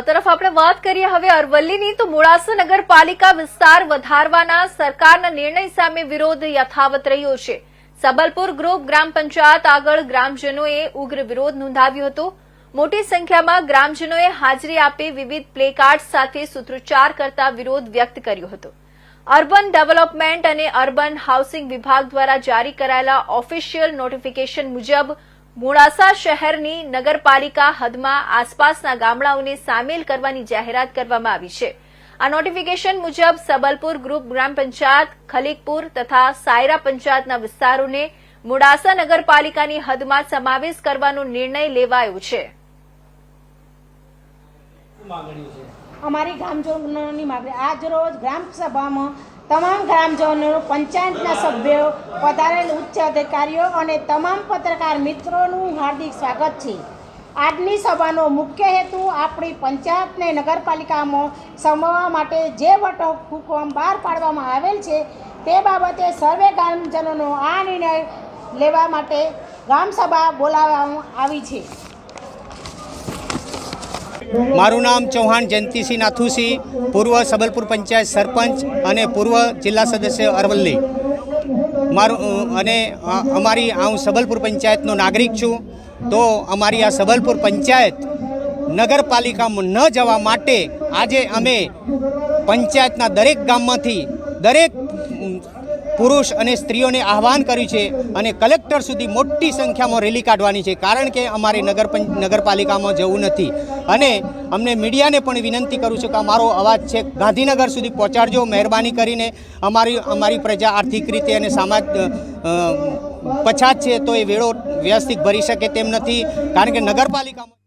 તરફ આપણે વાત કરીએ હવે અરવલ્લીની, તો મોડાસા નગરપાલિકા વિસ્તાર વધારવાના સરકારના નિર્ણય સામે વિરોધ યથાવત રહ્યો છે. સબલપુર ગ્રુપ ગ્રામ પંચાયત આગળ ગ્રામજનોએ ઉગ્ર વિરોધ નોંધાવ્યો હતો. મોટી સંખ્યામાં ગ્રામજનોએ હાજરી આપી વિવિધ પ્લેકાર્ડ સાથે સૂત્રોચ્ચાર કરતા વિરોધ વ્યક્ત કર્યો હતો. અર્બન ડેવલપમેન્ટ અને અર્બન હાઉસિંગ વિભાગ દ્વારા જારી કરાયેલા ઓફિશિયલ નોટિફિકેશન મુજબ મોડાસા શહેરની નગરપાલિકા હદમાં આસપાસના ગામડાઓને સામેલ કરવાની જાહેરાત કરવામાં આવી છે. આ નોટિફિકેશન મુજબ સબલપુર ગ્રુપ ગ્રામ પંચાયત ખલીકપુર તથા સાયરા પંચાયતના વિસ્તારોને મોડાસા નગરપાલિકાની હદમાં સમાવેશ કરવાનો નિર્ણય લેવાયો છે. અમારી ગામજનોની માગણી આજ રોજ ગ્રામ સભામાં તમામ ગ્રામજનો, પંચાયતના સભ્યો પધારેલ ઉચ્ચ અધિકારીઓ અને તમામ પત્રકાર મિત્રોનું હાર્દિક સ્વાગત છે. આજની સભાનો મુખ્ય હેતુ આપણી પંચાયતને નગરપાલિકામાં સમાવવા માટે જે વટહુકમ બહાર પાડવામાં આવેલ છે તે બાબતે સર્વે ગ્રામજનોનો આ નિર્ણય લેવા માટે ગ્રામસભા બોલાવવામાં આવી છે. મારું નામ ચૌહાણ જયંતિસિંહ નાથુસિંહ પૂર્વ સબલપુર પંચાયત સરપંચ અને પૂર્વ જિલ્લા સદસ્ય અરવલ્લી. મારું અને અમારી હું સબલપુર પંચાયતનો નાગરિક છું, તો અમારી આ સબલપુર પંચાયત નગરપાલિકામાં ન જવા માટે આજે અમે પંચાયતના દરેક ગામમાંથી દરેક પુરુષ અને સ્ત્રીઓને આહવાન કર્યું છે અને કલેક્ટર સુધી મોટી સંખ્યામાં રેલી કાઢવાની છે કારણ કે અમારે નગર નગરપાલિકામાં જવું નથી. અને અમને મીડિયાને પણ વિનંતી કરું છું કે અમારો અવાજ છે ગાંધીનગર સુધી પહોંચાડજો, મહેરબાની કરીને અમારી અમારી પ્રજા આર્થિક રીતે અને સમાજ પછાત છે તો એ વેળો વ્યવસ્થિત ભરી શકે તેમ નથી કારણ કે નગરપાલિકામાં